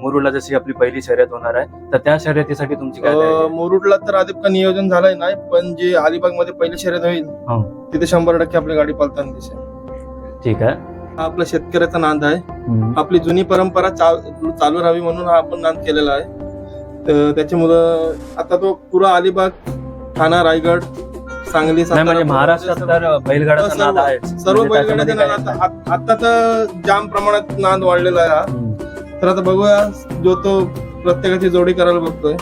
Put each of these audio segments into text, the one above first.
मुरुडला जशी आपली पहिली शर्यत होणार आहे तर त्या शर्यतीसाठी तुमची काय तयारी अं, आहे? मुरुडला तर आधी का नियोजन झालंय नाही पण जे अलिबागमध्ये पहिली शर्यत होईल हो. तिथे शंभर टक्के आपली गाडी पालताना दिसेल. ठीक आहे. हा आपला शेतकऱ्याचा नाद आहे. हम्म. आपली जुनी परंपरा चा- चालू राहावी म्हणून हा आपण नाद केलेला आहे. तर त्याच्यामुळं आता तो पुरा अलिबाग ठाणा रायगड सांगली नाही सातारा, म्हणजे महाराष्ट्रात तर सर्व- नाद आहे. सर्व बैलगाड्याचे नाद आता आत- आता तर जाम प्रमाणात नाद वाढलेला आहे हा. तर आता बघूया जो तो प्रत्येकाची जोडी करायला बघतोय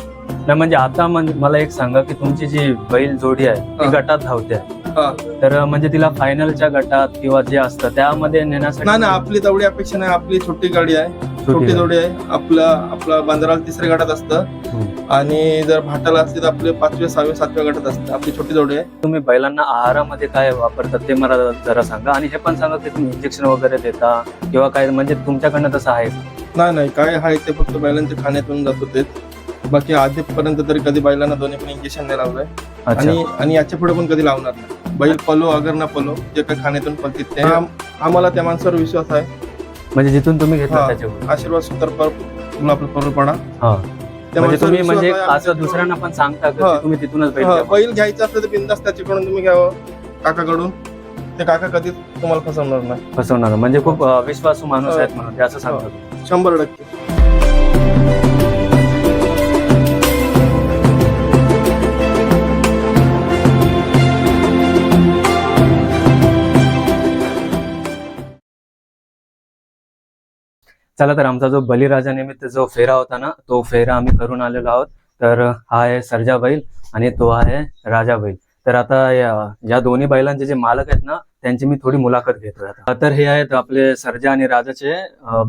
नाही म्हणजे आता म्हणजे मला एक सांगा की तुमची जी बैल जोडी आहे ती हा. गटात धावते आहे. हा. तर म्हणजे तिला फायनलच्या गटात किंवा जे असतं त्यामध्ये नेण्यासाठी नाही नाही आपली तेवढी अपेक्षा नाही आपली छोटी गाडी आहे छोटी जोडी आहे. आपला आपला बांद्राला तिसऱ्या गटात असतं. आणि जर भाटाला असते तर आपले पाचव्या सहाव्या सातव्या गटात असते. आपली छोटी जोडी आहे. तुम्ही बैलांना आहारामध्ये काय वापरतात ते मला जरा सांगा. आणि हे पण सांगा की तुम्ही इंजेक्शन वगैरे देता किंवा काय म्हणजे तुमच्याकडनं तसं आहे? का? नाही नाही. काय आहे ते फक्त बैलांच्या खाण्यातून जातो तेच बाकी आधीपर्यंत तरी कधी बैलांना दोन्ही पण इंजेक्शन नाही लावलंय. आणि आणि याच्यापुढे पण कधी लावणार नाही. बैल पलो अगर ना पलो जे काही खाण्यातून पलतील ते. आम- आम्हाला त्या माणसावर विश्वास आहे. म्हणजे जिथून तुम्ही घेतला हा. त्याच्यावर आशीर्वाद सूत्र पर आपला परपडा हा. त्या म्हणजे तुम्ही म्हणजे आहे असं दुसऱ्यांना पण सांगता का हा. की तुम्ही तिथूनच बैल हा, घ्या? बैल घ्यायचं असलं तर बिंदास त्याच्याकडून तुम्ही घ्यावं. काकाकडून. ते काका कधीच तुम्हाला फसवणार नाही. फसवणार म्हणजे खूप अं, विश्वासू माणूस. आहेत म्हणून ते असं सांगतात. शंभर टक्के. चला तर आमचा जो बलिराजा निमित्त जो फेरा होता ना तो फेरा आम्ही करून आलेलो आहोत. तर हा आहे सर्जा बैल आणि तो आहे राजा बैल. तर आता या या दोन्ही बैलांचे जे मालक आहेत ना त्यांची मी थोडी मुलाखत घेतोय आता. तर हे आहेत आपले सर्जा आणि राजाचे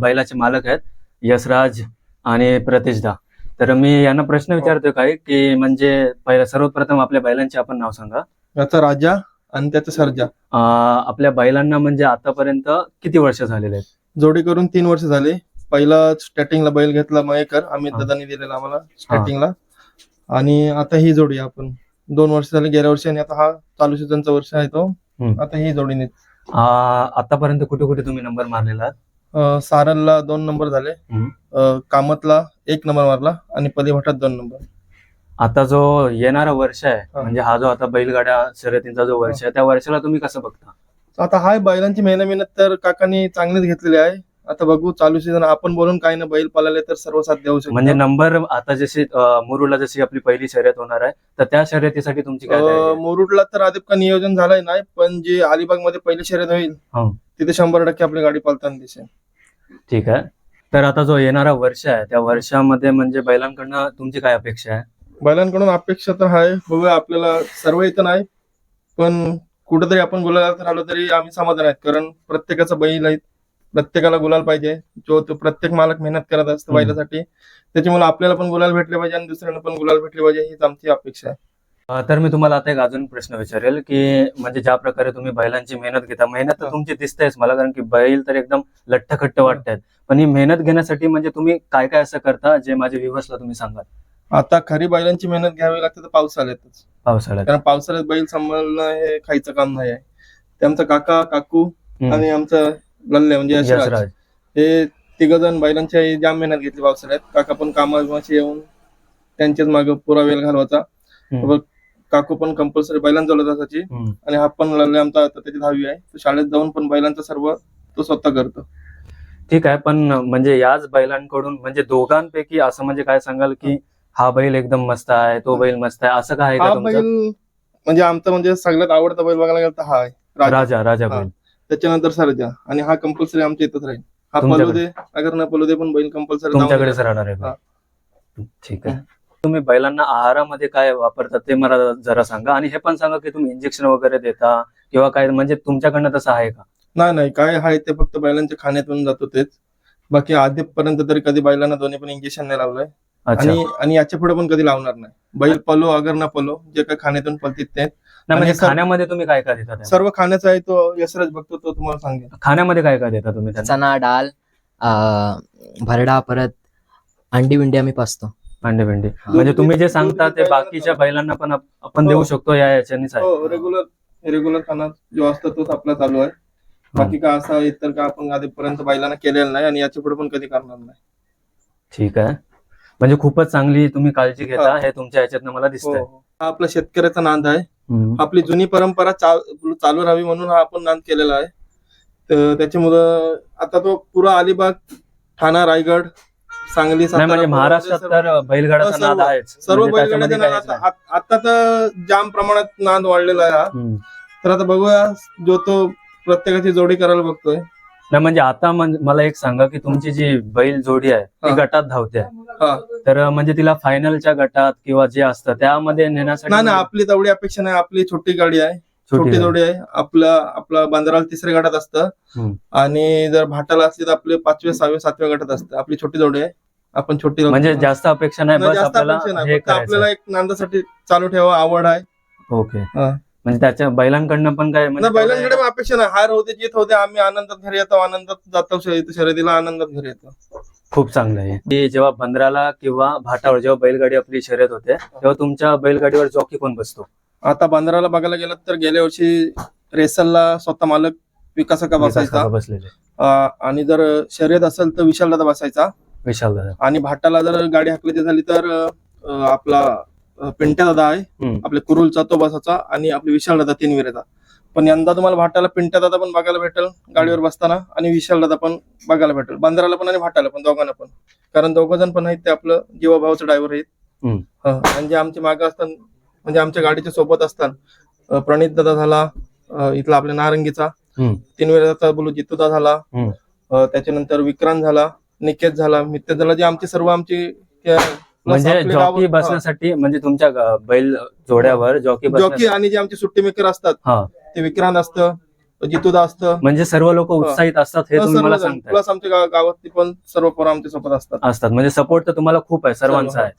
बैलाचे मालक आहेत यशराज आणि प्रतिष्ठा तर मी यांना प्रश्न विचारतोय काय की म्हणजे पहिला सर्वप्रथम आपल्या बैलांचे आपण नाव सांगा. याचा राजा आणि त्याचा सर्जा. आपल्या बैलांना म्हणजे आतापर्यंत किती वर्ष झालेले आहेत? जोडी करून तीन वर्ष झाले पहिला स्टार्टिंगला बैल घेतला मयेकर अमित. दादानी दिलेला आम्हाला स्टार्टिंगला आणि आता ही जोडी आपण दोन वर्ष झाले गेल्या वर्षी आणि आता हा चालू सीझनचा वर्ष आहे तो हम्म. आता ही जोडीने आतापर्यंत कुठे कुठे तुम्ही नंबर मारलेला आहात? अं, सारलला दोन नंबर झाले हम्म. अं, कामतला एक नंबर मारला आणि पलीभटात दोन नंबर आता जो येणारा वर्ष आहे हा. म्हणजे हा जो आता बैलगाड्या शर्यतींचा जो वर्ष आहे त्या वर्षाला तुम्ही कसं बघता आता हाय बैलांची मेहनत मेहनत तर काकांनी चांगलीच घेतलेली आहे. आता बघू चालू सीझन आपण बोलून काही ना बैल पळाले तर सर्व साथ देऊ शकतो. म्हणजे नंबर आता जशी मुरुडला जशी आपली पहिली शर्यत होणार आहे तर त्या शर्यतीसाठी तुमची काय तयारी अं, आहे? मुरुडला तर आधी का नियोजन झालंय नाही पण जे अलिबागमध्ये पहिली शर्यत होईल हो. तिथे शंभर टक्के आपली गाडी पळताना दिसेल. ठीक आहे. तर आता जो येणारा वर्ष आहे त्या वर्षामध्ये म्हणजे बैलांकडनं तुमची काय अपेक्षा आहे? बैलांकडून अपेक्षा तर आहे बघूया आपल्याला सर्व इथं नाही पण कुठेतरी आपण गुलाला तर आलो तरी आम्ही समाधान आहेत. कारण प्रत्येकाचा बैल आहे प्रत्येकाला गुलाल पाहिजे. जो तो प्रत्येक मालक मेहनत करत असतो. बैलासाठी. त्याच्यामुळे आपल्याला पण गुलाल भेटले पाहिजे आणि दुसऱ्यांना पण गुलाल भेटले पाहिजे हीच आमची अपेक्षा आहे. तर मी तुम्हाला आता एक अजून प्रश्न विचारेल की म्हणजे ज्या प्रकारे तुम्ही बैलांची मेहनत घेता मेहनत तर. तुमची दिसतेच मला कारण की बैल तर एकदम लठ्ठखट्ट वाटतात. पण ही मेहनत घेण्यासाठी म्हणजे तुम्ही काय काय असं करता जे माझ्या व्ह्युअर्सला तुम्ही सांगाल? आता खरी बैलांची मेहनत घ्यावी लागते तर पावसाळ्यातच. पावसाळ्यात. कारण पावसाळ्यात बैल सांभाळणं हे खायचं काम नाही आहे. ते आमचा काका काकू. आणि आमचा लल्ले म्हणजे यशराज. हे तिघ जण बैलांची जाम मेहनत घेतली पावसाळ्यात. काका पण कामाशी येऊन त्यांच्याच मागे पुरा वेळ घालवायचा. काकू पण कंपल्सरी बैलांजवळ असायची. आणि हा पण लल्ले आमचा त्याची दहावी आहे. तो शाळेत जाऊन पण बैलांचा सर्व तो स्वतः करतो. ठीक आहे पण म्हणजे याच बैलांकडून म्हणजे दोघांपैकी असं म्हणजे काय सांगाल की हा बैल एकदम मस्त आहे तो बैल मस्त आहे असं काय आहे हा का बैल तुमचं म्हणजे आमचा म्हणजे सगळ्यात आवडता बैल बघायला गेला तर हा आहे राजा. राजा राजा हा. बैल. त्याच्यानंतर सरजा. आणि हा कंपल्सरी आमच्या इथंच राहील. हा तुमच्याकडे? दे अगर न पळू दे पण बैल कंपल्सरी तुमच्याकडेच राहणार आहे. बैल. ठीक आहे. तुम्ही बैलांना आहारामध्ये काय वापरतात ते मला जरा सांगा. आणि हे पण सांगा की तुम्ही इंजेक्शन वगैरे देता किंवा काय म्हणजे तुमच्याकडनं तसं आहे का? नाही नाही. काय आहे ते फक्त बैलांच्या खाण्यातून जातो तेच. बाकी आधीपर्यंत तरी कधी बैलांना दोन्ही पण इंजेक्शन नाही लावलंय. अच्छा. आणि आणि याच्यापुढे पण कधी लावणार नाही. बैल पलो अगर ना पलो जे काही खाण्यातून पलतील ते. नाही म्हणजे सर- खाण्यामध्ये तुम्ही काय काय देता त्यांना? सर्व खाण्याचा आहे तो यशराज बघतो तो तुम्हाला सांगेल खाण्यामध्ये काय काय देता तुम्ही त्यांना चना डाळ अं, भरडा परत अंडी बिंडी आम्ही पाचतो. अंडे भेंडी म्हणजे तुम्ही जे सांगता ते बाकीच्या बैलांना पण आप- आपण देऊ हो. शकतो या याच्यानीच आहे. हो रेग्युलर रेग्युलर खाना जो असतो तोच आपला चालू आहे. हो. बाकी का असा इतर का आपण आधीपर्यंत बैलांना केलेला नाही आणि याच्यापुढे पण कधी करणार नाही. ठीक आहे. म्हणजे खूपच चांगली तुम्ही काळजी घेता हा. हे तुमच्या ह्याच्यातनं मला हो, दिसतंय हो. हा आपला शेतकऱ्याचा नांद आहे हम्म. आपली जुनी परंपरा चा- चालू राहावी म्हणून हा आपण नांद केलेला आहे तर त्याच्यामुळं आता तो पुरा अलिबाग ठाणा रायगड सांगली नाही सातारा, म्हणजे महाराष्ट्रात सर्व- तर बैलगाडाचा सर्व- नाद आहेच सर्व म्हणजे त्याच्यामध्ये बैलगाड्याचा काहीच नाद नाही. आता आता तर जाम प्रमाणात नांद वाढलेला आहे हा हम्म. तर आता बघूया जो तो प्रत्येकाची जोडी करायला बघतोय नाही म्हणजे आता मला एक सांगा की तुमची जी बैल जोडी आहे ती. गटात धावते. हा. तर म्हणजे तिला फायनलच्या गटात किंवा जे असतं त्यामध्ये नेण्यासाठी नाही ना आपली तेवढी अपेक्षा नाही. आपली छोटी गाडी आहे. छोटी जोडी आहे. आपला आपला बांद्राला तिसऱ्या गटात असतं. आणि जर भाटाला असली तर आपले पाचव्या सहाव्या सातव्या गटात असतं. आपली छोटी जोडी आहे. आपण छोटी म्हणजे जास्त अपेक्षा नाही आपल्याला एक नांदासाठी चालू ठेवा आवड आहे. ओके. हा. म्हणजे त्याच्या बैलांकडनं पण काय म्हणजे बैलांकडे पण अपेक्षा नाही. हार होते जीत होते आम्ही आनंदात घरी येतो आनंदात जातो शर्यती- शर्यतीला आनंदात घरी येतो. खूप चांगलं आहे. की जेव्हा बंदराला किंवा भाटावर जेव्हा बैलगाडी आपली शर्यत होते तेव्हा तुमच्या बैलगाडीवर जॉकी कोण बसतो? आता बांद्राला बघायला गेलं तर गेल्या वर्षी रेसलला स्वतः मालक विकास बसायचा. बसलेले. आणि जर शर्यत असेल तर विशाल दादा बसायचा. विशाल दादा आणि भाटाला जर गाडी हाकल्याची झाली तर आपला पिंट्या दादा आहे हम्म. आपल्या कुरुलचा तो बसाचा आणि आपले विशाल दादा तीन विरेचा पण यंदा तुम्हाला भाटाला पिंट्या दादा पण बघायला भेटेल गाडीवर बसताना आणि विशाल दादा पण बघायला भेटेल बांद्राला पण आणि भाटाला पण दोघांना पण कारण दोघ जण पण आहेत ते आपलं जीवाभावाचं ड्रायव्हर आहेत हम्म. हं, आणि जे आमच्या मागे असतात म्हणजे आमच्या गाडीच्या सोबत असतात अं, प्रणित दादा झाला अं, इथला आपल्या नारंगीचा हम्म. तीन वेळेचा बोलू जितूदा झाला हम्म. अं, त्याच्यानंतर विक्रांत झाला निकेत झाला मित्य झाला जे आमचे सर्व आमचे त्या- म्हणजे जॉकी बसण्यासाठी म्हणजे तुमच्या बैल जोड्यावर जॉकी जॉकी आणि जे आमचे सुट्टी मेकर असतात ते विक्रांत असतं जितूदा असतं. म्हणजे सर्व लोक उत्साहित असतात हे तुम्ही मला सांगताय. प्लस आमच्या गा- गावातली पण सर्व पोरं आमच्यासोबत असतात. असतात. म्हणजे सपोर्ट तर तुम्हाला खूप आहे सर्वांचा सर्व. आहे.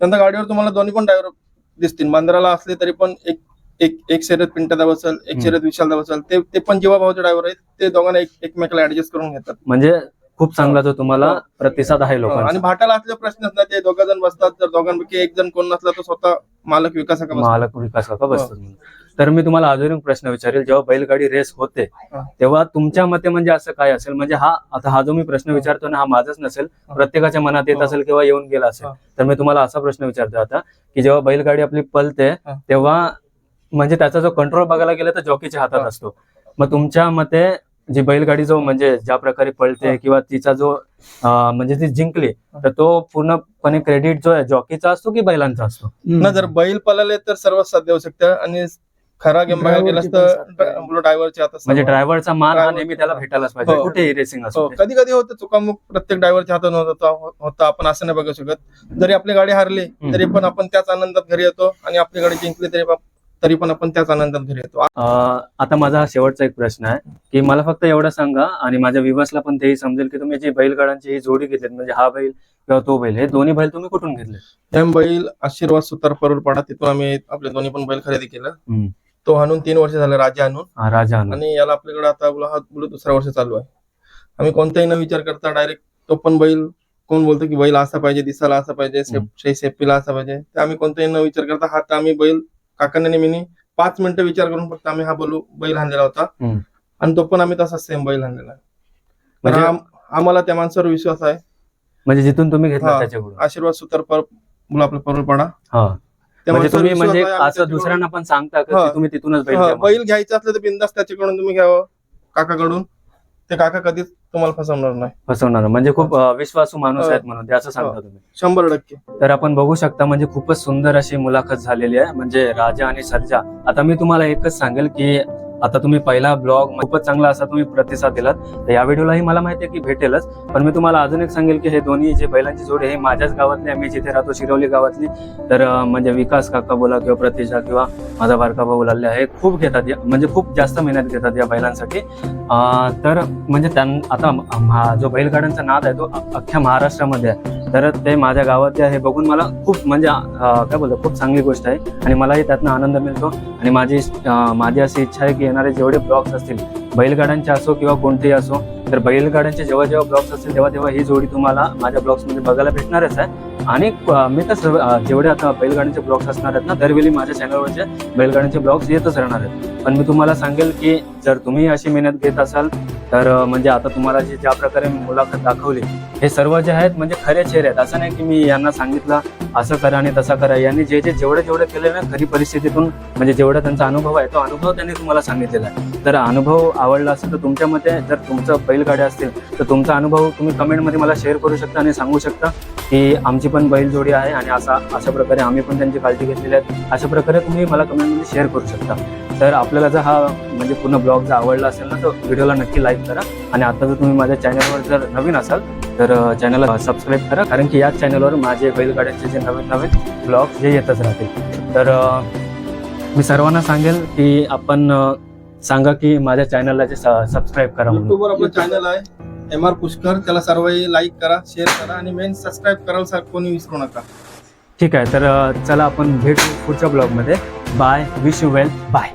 नंतर गाडीवर तुम्हाला दोन्ही पण ड्रायव्हर दिसतील. बांद्राला असले तरी पण एक एक एक शर्यत पिंटादा बसल एक. शर्यत विशालदा बसल ते पण जेव्हा भावाचे ड्रायव्हर आहेत ते दोघांना एक एकमेकाला ऍडजस्ट करून घेतात. म्हणजे खूप चांगला जो तुम्हाला प्रतिसाद आहे आणि लोकांचा भाटाला असले प्रश्नच नाही ते दोघं जण बसतात जर दोघांपैकी एक जण कोण नसला तर स्वतः मालक विकास मालक विकास काका बसतात. तर मी तुम्हाला अजून एक प्रश्न विचारेल जेव्हा बैलगाडी रेस होते हा. तेव्हा तुमच्या मते म्हणजे असं काय असेल म्हणजे हा आता हा जो मी प्रश्न विचारतो ना हा माझाच नसेल हा. प्रत्येकाच्या मनात येत हा. असेल किंवा येऊन गेला असेल हा. तर मी तुम्हाला असा प्रश्न विचारतो आता की जेव्हा बैलगाडी आपली पलते हा. तेव्हा म्हणजे त्याचा जो कंट्रोल बघायला गेला तर जॉकीच्या हातात हा. असतो मग तुमच्या मते जी बैलगाडी जो म्हणजे ज्या प्रकारे पळते हा. किंवा तिचा जो म्हणजे ती जिंकली तर तो पूर्णपणे क्रेडिट जो आहे जॉकीचा असतो की बैलांचा असतो ना जर बैल पळाले तर सर्व साध्य होऊ शकतं आणि खरा गेम बघायला गेलास तर ड्रायव्हरचे आता म्हणजे. ड्रायव्हरचा मान हा नेहमी त्याला भेटायलाच पाहिजे हो. कुठेही रेसिंग असो हो कधी कधी होतं चुकामुक प्रत्येक ड्रायव्हरच्या हातात होता होता आपण असं नाही बघू शकत जरी आपली गाडी हारली तरी पण आपण त्याच आनंदात घरी येतो आणि आपली गाडी जिंकली तरी तरी पण आपण त्याच आनंदात घरी येतो. आता माझा हा शेवटचा एक प्रश्न आहे की मला फक्त एवढं सांगा आणि माझ्या विवासला पण तेही समजेल की तुम्ही जी बैलगाड्यांची ही जोडी घेतलीत म्हणजे हा बैल किंवा तो बैल हे दोन्ही बैल तुम्ही कुठून घेतले? बैल आशीर्वाद सुतार परोलपाडा तिथून आम्ही आपले दोन्ही पण बैल खरेदी केलं. तो आणून तीन वर्ष झाले राजा आणून राजा आनंद आणि याला आपल्याकडे आता बोला हा बोलू दुसरा वर्ष चालू आहे. आम्ही कोणताही न विचार करता डायरेक्ट तो पण बैल कोण बोलतो की बैल असा पाहिजे दिसायला असा पाहिजे सेफ्टीला असा पाहिजे. आम्ही कोणताही न विचार करता हा आम्ही बैल काकांनी नेहमी पाच मिनिटं विचार करून फक्त आम्ही हा बोलू बैल आणलेला होता. आणि तो पण आम्ही तसाच सेम बैल आणलेला म्हणजे- आम्हाला त्या माणसावर विश्वास आहे. म्हणजे जिथून तुम्ही घेतला आशीर्वाद सुतार पर मुलं आपलं हा. त्या म्हणजे तुम्ही म्हणजे असं दुसऱ्यांना पण सांगता तुम्ही तिथूनच बैल घ्यायचं असलं तर बिंदास त्याच्याकडून तुम्ही घ्यावं. काकाकडून. ते काका कधीच तुम्हाला फसवणार नाही. फसवणार म्हणजे खूप अं, विश्वासू माणूस हा. आहेत म्हणून ते असं सांगता तुम्ही. शंभर टक्के. तर आपण बघू शकता म्हणजे खूपच सुंदर अशी मुलाखत झालेली आहे. म्हणजे राजा आणि सर्जा आता मी तुम्हाला एकच सांगेल की आता तुम्ही पहिला ब्लॉग खूपच चांगला असा तुम्ही प्रतिसाद दिलात. तर या व्हिडिओलाही मला माहिती आहे की भेटेलच. पण मी तुम्हाला अजून एक सांगेल की हे दोन्ही जे बैलांची जोडी हे माझ्याच गावातली मी जिथे राहतो शिरवली गावातली. तर म्हणजे विकास काका बोला किंवा प्रतिशा किंवा माझा बारका भाऊ हे खूप घेतात या- म्हणजे खूप जास्त मेहनत घेतात या बैलांसाठी. तर म्हणजे त्यां आता जो बैलगाड्यांचा नाद आहे तो अख्ख्या महाराष्ट्रामध्ये आहे. तर ते माझ्या गावातले आहे बघून मला खूप म्हणजे काय बोलतो खूप चांगली गोष्ट आहे. आणि मलाही त्यातनं आनंद मिळतो. आणि माझी माझी अशी इच्छा आहे की येणारे जेवढे ब्लॉग्स असतील बैलगाड्यांचे असो किंवा कोणतेही असो तर बैलगाड्यांचे जेव्हा जेव्हा ब्लॉग्स असतील तेव्हा तेव्हा ही जोडी तुम्हाला माझ्या ब्लॉग्समध्ये बघायला भेटणारच आहे. आणि मी तर सर्व जेवढे आता बैलगाड्यांचे ब्लॉग्स असणार आहेत ना दरवेळी माझ्या चॅनलवरचे बैलगाड्यांचे ब्लॉग्स येतच राहणार आहेत. पण मी तुम्हाला सांगेल की जर तुम्ही अशी मेहनत घेत असाल तर म्हणजे आता तुम्हाला जे ज्या प्रकारे मी मुलाखत दाखवली हे सर्व जे आहेत म्हणजे खरे चेहरे आहेत. असं नाही की मी यांना सांगितलं असं करा आणि तसं करा. यांनी जे जे जेवढे जेवढे केले ना खरी परिस्थितीतून म्हणजे जेवढा त्यांचा अनुभव आहे तो अनुभव त्यांनी तुम्हाला सांगितलेला आहे. तर अनुभव आवडला असेल तर तुमच्या मते जर तुमचं बैलगाड्या असतील तर तुमचा अनुभव तुम्ही कमेंटमध्ये मला शेअर करू शकता आणि सांगू शकता. की आमची पण बैलजोडी आहे आणि असा अशा प्रकारे आम्ही पण त्यांची काळजी घेतलेली आहे. अशा प्रकारे तुम्ही मला कमेंटमध्ये शेअर करू शकता. तर आपल्याला जर हा म्हणजे पूर्ण ब्लॉग जर आवडला असेल ना तर व्हिडिओला नक्की लाईक करा. आणि आता जर तुम्ही माझ्या चॅनलवर जर नवीन असाल तर चॅनलला सबस्क्राईब करा. कारण की याच चॅनलवर माझे बैलगाड्यांचे जे नवीन नवीन ब्लॉग जे येतच राहतील तर मी सर्वांना सांगेल की आपण सांगा की माझ्या चॅनलला जे सबस्क्राईब करा म्हणून. चॅनल आहे. एम आर पुष्कर त्याला सर्व लाईक करा शेअर करा आणि मेन सबस्क्राईब करायला सर कोणी विसरू नका. ठीक आहे तर अ, चला आपण भेटू पुढच्या ब्लॉगमध्ये bye wish you well bye